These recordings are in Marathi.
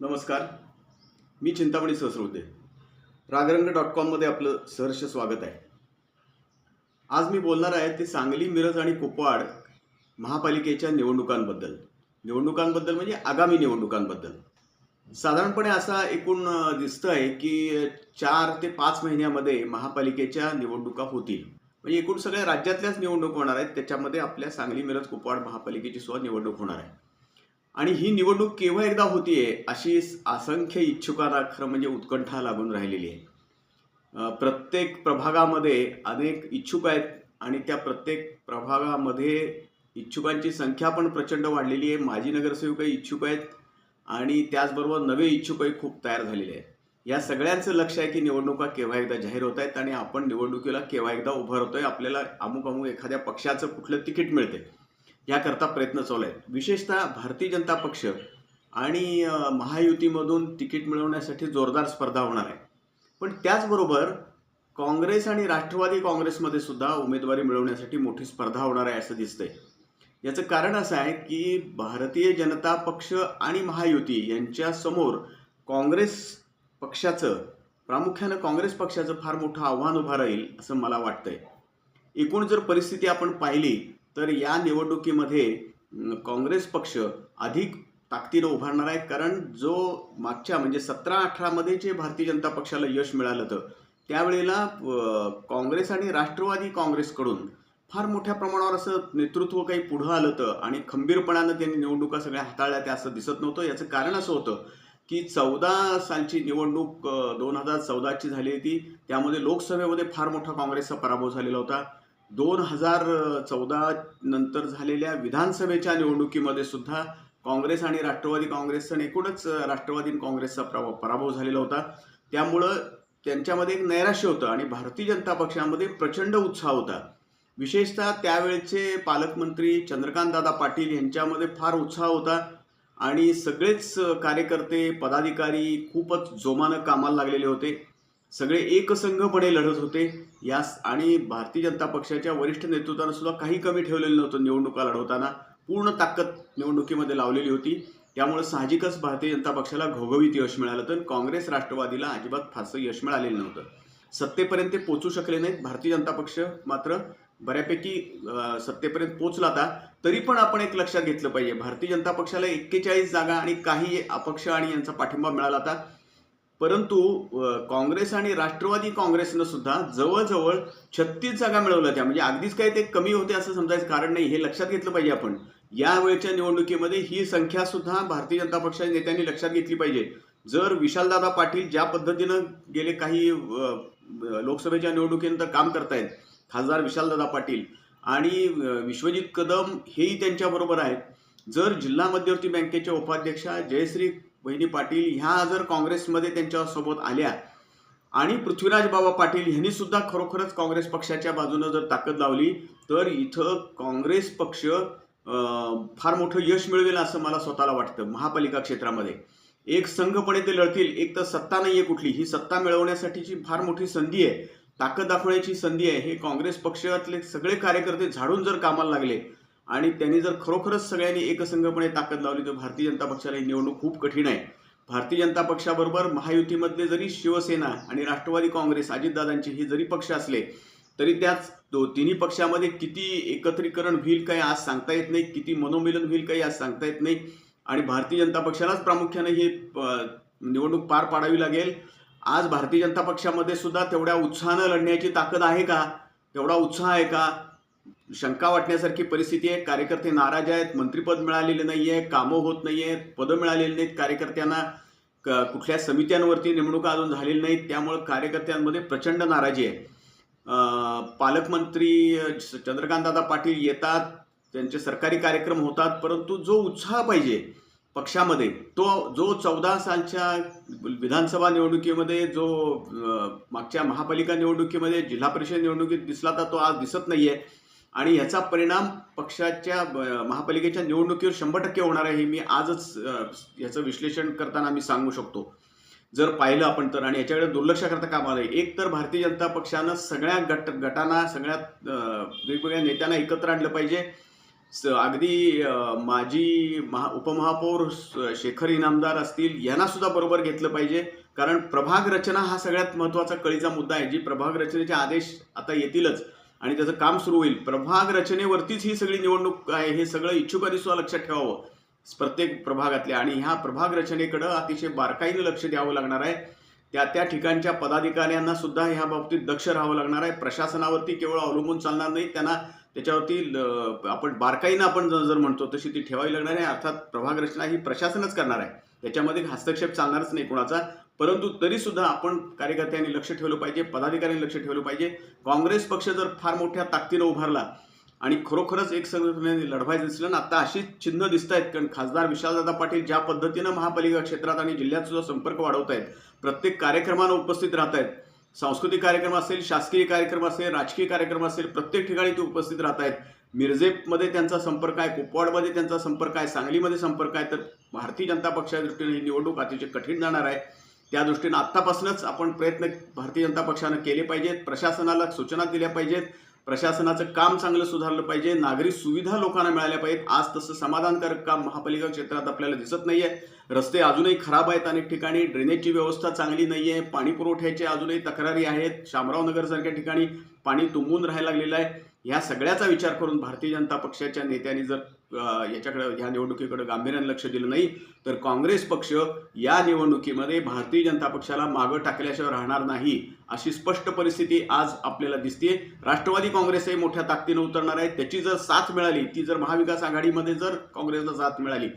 नमस्कार. मी चिंतामणी सहस्रवते रागरंग डॉट कॉममध्ये आपलं सहर्ष स्वागत आहे. आज मी बोलणार आहे ते सांगली मिरज आणि कुपवाड महापालिकेच्या निवडणुकांबद्दल. निवडणुकांबद्दल म्हणजे आगामी निवडणुकांबद्दल. साधारणपणे असा एकूण दिसतं आहे की चार ते पाच महिन्यामध्ये महापालिकेच्या निवडणुका होतील. म्हणजे एकूण सगळ्या राज्यातल्याच निवडणूक होणार आहेत. त्याच्यामध्ये आपल्या सांगली मिरज कुपवाड महापालिकेची सुद्धा निवडणूक होणार आहे. आणि ही निवडणूक केव्हा एकदा होतीये अशी असंख्य इच्छुकांना खरं म्हणजे उत्कंठा लागून राहिलेली आहे. प्रत्येक प्रभागामध्ये अनेक इच्छुक आहेत आणि त्या प्रत्येक प्रभागामध्ये इच्छुकांची संख्या पण प्रचंड वाढलेली आहे. माजी नगरसेवकही इच्छुक आहेत आणि त्याचबरोबर नवे इच्छुकही खूप तयार झालेले आहेत. या सगळ्यांचं लक्ष आहे की निवडणुका केव्हा एकदा जाहीर होत आहेत आणि आपण निवडणुकीला केव्हा एकदा उभं राहतोय. आपल्याला अमुक अमुक एखाद्या पक्षाचं कुठलं तिकीट मिळते याकरता प्रयत्न चालू आहेत. विशेषतः भारतीय जनता पक्ष आणि महायुतीमधून तिकीट मिळवण्यासाठी जोरदार स्पर्धा होणार आहे. पण त्याचबरोबर काँग्रेस आणि राष्ट्रवादी काँग्रेसमध्ये सुद्धा उमेदवारी मिळवण्यासाठी मोठी स्पर्धा होणार आहे असं दिसतंय. याचं कारण असं आहे की भारतीय जनता पक्ष आणि महायुती यांच्यासमोर काँग्रेस पक्षाचं प्रामुख्यानं काँग्रेस पक्षाचं फार मोठं आव्हान उभं राहील असं मला वाटतंय. एकूण जर परिस्थिती आपण पाहिली तर या निवडणुकीमध्ये काँग्रेस पक्ष अधिक ताकदीनं उभारणार आहे कारण जो मागच्या म्हणजे सतरा अठरामध्ये जे भारतीय जनता पक्षाला यश मिळालं होतं त्यावेळेला काँग्रेस आणि राष्ट्रवादी काँग्रेसकडून फार मोठ्या प्रमाणावर असं नेतृत्व काही पुढं आलं होतं आणि खंबीरपणानं त्यांनी निवडणुका सगळ्या हाताळल्या त्या असं दिसत नव्हतं. याचं कारण असं होतं की चौदा सालची निवडणूक दोन हजार चौदाची झाली होती. त्यामध्ये लोकसभेमध्ये फार मोठा काँग्रेसचा पराभव झालेला होता. दोन हजार चौदा नंतर झालेल्या विधानसभेच्या निवडणुकीमध्ये सुद्धा काँग्रेस आणि राष्ट्रवादी काँग्रेसचा आणि एकूणच राष्ट्रवादी काँग्रेसचा प्रभाव पराभव झालेला होता. त्यामुळं त्यांच्यामध्ये एक नैराश्य होतं आणि भारतीय जनता पक्षामध्ये प्रचंड उत्साह होता. विशेषतः त्यावेळचे पालकमंत्री चंद्रकांतदादा पाटील यांच्यामध्ये फार उत्साह होता आणि सगळेच कार्यकर्ते पदाधिकारी खूपच जोमानं कामाला लागलेले होते. सगळे एकसंघपणे लढत होते. यास आणि भारतीय जनता पक्षाच्या वरिष्ठ नेतृत्वानं सुद्धा काही कमी ठेवलेलं नव्हतं निवडणुका लढवताना. पूर्ण ताकद निवडणुकीमध्ये लावलेली होती. त्यामुळे साहजिकच भारतीय जनता पक्षाला घवघवीत यश मिळालं तर काँग्रेस राष्ट्रवादीला अजिबात फारसं यश मिळालेलं नव्हतं. सत्तेपर्यंत ते पोचू शकले नाहीत. भारतीय जनता पक्ष मात्र बऱ्यापैकी सत्तेपर्यंत पोचला होता. तरी पण आपण एक लक्षात घेतलं पाहिजे. भारतीय जनता पक्षाला एक्केचाळीस जागा आणि काही अपक्ष आणि यांचा पाठिंबा मिळाला होता. परंतु काँग्रेस आणि राष्ट्रवादी काँग्रेसनं सुद्धा जवळजवळ छत्तीस जागा मिळवल्या त्या. म्हणजे अगदीच काही ते कमी होते असं समजायचं कारण नाही हे लक्षात घेतलं पाहिजे आपण. यावेळच्या निवडणुकीमध्ये ही संख्या सुद्धा भारतीय जनता पक्षाच्या नेत्यांनी लक्षात घेतली पाहिजे. जर विशालदादा पाटील ज्या पद्धतीनं गेले काही लोकसभेच्या निवडणुकीनंतर काम करतायत खासदार विशालदादा पाटील आणि विश्वजित कदम हेही त्यांच्याबरोबर आहेत. जर जिल्हा मध्यवर्ती बँकेच्या उपाध्यक्षा जयश्री वहिनी पाटील ह्या जर काँग्रेसमध्ये त्यांच्यासोबत आल्या आणि पृथ्वीराज बाबा पाटील यांनी सुद्धा खरोखरच काँग्रेस पक्षाच्या बाजूनं जर ताकद लावली तर इथं काँग्रेस पक्ष फार मोठं यश मिळवेल असं मला स्वतःला वाटतं महापालिका क्षेत्रामध्ये. एक संघपणे ते लढतील एक तर सत्ता नाही आहे कुठली. ही सत्ता मिळवण्यासाठीची फार मोठी संधी आहे. ताकद दाखवण्याची संधी आहे. हे काँग्रेस पक्षातले सगळे कार्यकर्ते झाडून जर कामाला लागले आणि त्यांनी जर खरोखरच सगळ्यांनी एकसंघपणे ताकद लावली तर भारतीय जनता पक्षाला ही निवडणूक खूप कठीण आहे. भारतीय जनता पक्षाबरोबर महायुतीमधले जरी शिवसेना आणि राष्ट्रवादी काँग्रेस अजितदादांचे हे जरी पक्ष असले तरी त्याच दो तिन्ही पक्षामध्ये किती एकत्रीकरण होईल काही आज सांगता येत नाही किती मनोमिलन होईल काही आज सांगता येत नाही. आणि भारतीय जनता पक्षालाच प्रामुख्याने ही निवडणूक पार पाडावी लागेल. आज भारतीय जनता पक्षामध्ये सुद्धा तेवढ्या उत्साहानं लढण्याची ताकद आहे का? तेवढा उत्साह आहे का? शंका वाटण्यासारखी परिस्थिती आहे. कार्यकर्ते नाराज आहेत. मंत्रिपद मिळालेले नाही आहे कामं होत नाही आहेत पदं मिळालेली नाहीत. कार्यकर्त्यांना क- कुठल्या समित्यांवरती नेमणुका अजून झालेली नाहीत. त्यामुळं कार्यकर्त्यांमध्ये प्रचंड नाराजी आहे. पालकमंत्री चंद्रकांतदादा पाटील येतात. त्यांचे सरकारी कार्यक्रम होतात. परंतु जो उत्साह पाहिजे पक्षामध्ये तो जो चौदा सालच्या विधानसभा निवडणुकीमध्ये जो मागच्या महापालिका निवडणुकीमध्ये जिल्हा परिषद निवडणुकीत दिसला तर तो आज दिसत नाही आहे आणि याचा परिणाम पक्षाच्या महापालिकेच्या निवडणुकीवर शंभर टक्के होणार आहे हे मी आजच याचं विश्लेषण करताना मी सांगू शकतो. जर पाहिलं आपण तर आणि याच्याकडे दुर्लक्ष करता कामा आलं एक तर भारतीय जनता पक्षानं सगळ्या गट गटांना सगळ्या वेगवेगळ्या नेत्यांना एकत्र आणलं पाहिजे. स अगदी माजी महा उपमहापौर शेखर इनामदार असतील यांना सुद्धा बरोबर घेतलं पाहिजे. कारण प्रभाग रचना हा सगळ्यात महत्त्वाचा कळीचा मुद्दा आहे. जी प्रभाग रचनेचे आदेश आता येतीलच. आणि त्याचं काम सुरू होईल. प्रभाग रचनेवरतीच ही सगळी निवडणूक आहे हे सगळं इच्छुकांनी सुद्धा लक्षात ठेवावं. प्रत्येक प्रभागातल्या आणि ह्या प्रभाग रचनेकडं अतिशय बारकाईनं लक्ष द्यावं लागणार आहे. त्या त्या ठिकाणच्या पदाधिकाऱ्यांना सुद्धा ह्या बाबतीत दक्ष राहावं लागणार आहे. प्रशासनावरती केवळ अवलंबून चालणार नाही. त्यांना त्याच्यावरती ल- आपण बारकाईनं आपण जर म्हणतो तशी ती ठेवावी लागणार आहे. अर्थात प्रभाग रचना ही प्रशासनच करणार आहे. त्याच्यामध्ये हस्तक्षेप चालणारच नाही कोणाचा. परंतु तरी सुद्धा आपण कार्यकर्त्यांनी लक्ष ठेवलं पाहिजे पदाधिकाऱ्यांनी लक्ष ठेवलं पाहिजे. काँग्रेस पक्ष जर फार मोठ्या ताकदीनं उभारला आणि खरोखरच एक संघटनेने लढवायचं दिसलं ना आता अशी चिन्ह दिसत आहेत कारण खासदार विशालदादा पाटील ज्या पद्धतीनं महापालिका क्षेत्रात आणि जिल्ह्यात सुद्धा संपर्क वाढवत आहेत प्रत्येक कार्यक्रमाला उपस्थित राहत आहेत सांस्कृतिक कार्यक्रम असेल शासकीय कार्यक्रम असेल राजकीय कार्यक्रम असेल प्रत्येक ठिकाणी ते उपस्थित राहत आहेत मिरजेमध्ये त्यांचा संपर्क आहे कुपवाडमध्ये त्यांचा संपर्क आहे सांगलीमध्ये संपर्क आहे तर भारतीय जनता पक्षाच्या दृष्टीने ही निवडणूक अतिशय कठीण जाणार आहे. त्या दृष्टीनं आत्तापासूनच आपण प्रयत्न भारतीय जनता पक्षानं केले पाहिजेत प्रशासनाला सूचना दिल्या पाहिजेत प्रशासनाचं काम चांगलं सुधारलं पाहिजे नागरी सुविधा लोकांना मिळाल्या पाहिजेत. आज तसं समाधानकारक काम महापालिका क्षेत्रात आपल्याला दिसत नाही आहे रस्ते अजूनही खराब आहेत अनेक ठिकाणी ड्रेनेजची व्यवस्था चांगली नाही पाणी पाणीपुरवठ्याचे अजूनही तक्रारी आहेत. शामराव नगरसारख्या ठिकाणी पाणी तुंबून राहायला लागलेलं आहे. या सगळ्याचा विचार करून भारतीय जनता पक्षाच्या नेत्यांनी जर याच्याकडे ह्या निवडणुकीकडे गांभीर्यानं लक्ष दिलं नाही तर काँग्रेस पक्ष या निवडणुकीमध्ये भारतीय जनता पक्षाला मागं टाकल्याशिवाय राहणार नाही अशी स्पष्ट परिस्थिती आज आपल्याला दिसते राष्ट्रवादी काँग्रेसही मोठ्या ताकदीनं उतरणार आहे. त्याची जर साथ मिळाली ती जर महाविकास आघाडीमध्ये जर काँग्रेसला साथ मिळाली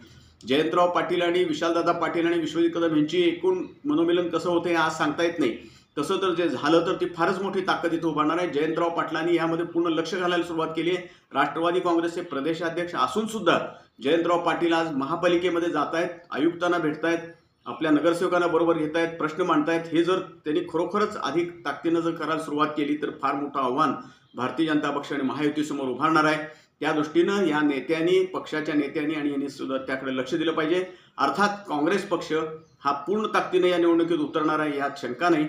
जयंतराव पाटील आणि विशालदादा पाटील आणि विश्वजित कदम यांची एकूण मनोमिलन कसं होतं हे आज सांगता येत नाही. तसं तर जे झालं तर ती फारच मोठी ताकद इथं उभारणार आहे. जयंतराव पाटलांनी यामध्ये पूर्ण लक्ष घालायला सुरुवात केली आहे. राष्ट्रवादी काँग्रेसचे प्रदेशाध्यक्ष असून सुद्धा जयंतराव पाटील आज महापालिकेमध्ये जात आहेत आयुक्तांना भेटतायत आपल्या नगरसेवकांना बरोबर घेत आहेत प्रश्न मांडतायत. हे जर त्यांनी खरोखरच अधिक ताकदीनं जर करायला सुरुवात केली तर फार मोठं आव्हान भारतीय जनता पक्ष आणि महायुतीसमोर उभारणार आहे. त्या दृष्टीनं या नेत्यांनी पक्षाच्या नेत्यांनी आणि यांनी सुद्धा त्याकडे लक्ष दिलं पाहिजे. अर्थात काँग्रेस पक्ष हा पूर्ण ताकदीनं या निवडणुकीत उतरणार आहे यात शंका नाही.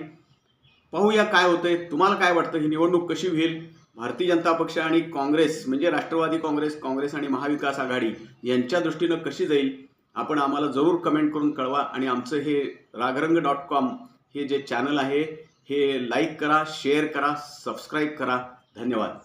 पाहूया काय होतंय तुम्हाला काय वाटतं ही निवडणूक कशी होईल? भारतीय जनता पक्ष आणि काँग्रेस म्हणजे राष्ट्रवादी काँग्रेस काँग्रेस आणि महाविकास आघाडी यांच्या दृष्टीनं कशी जाईल? आपण आम्हाला जरूर कमेंट करून कळवा आणि आमचं हे रागरंग डॉट कॉम हे जे चॅनल आहे हे लाईक करा शेअर करा सबस्क्राईब करा. धन्यवाद.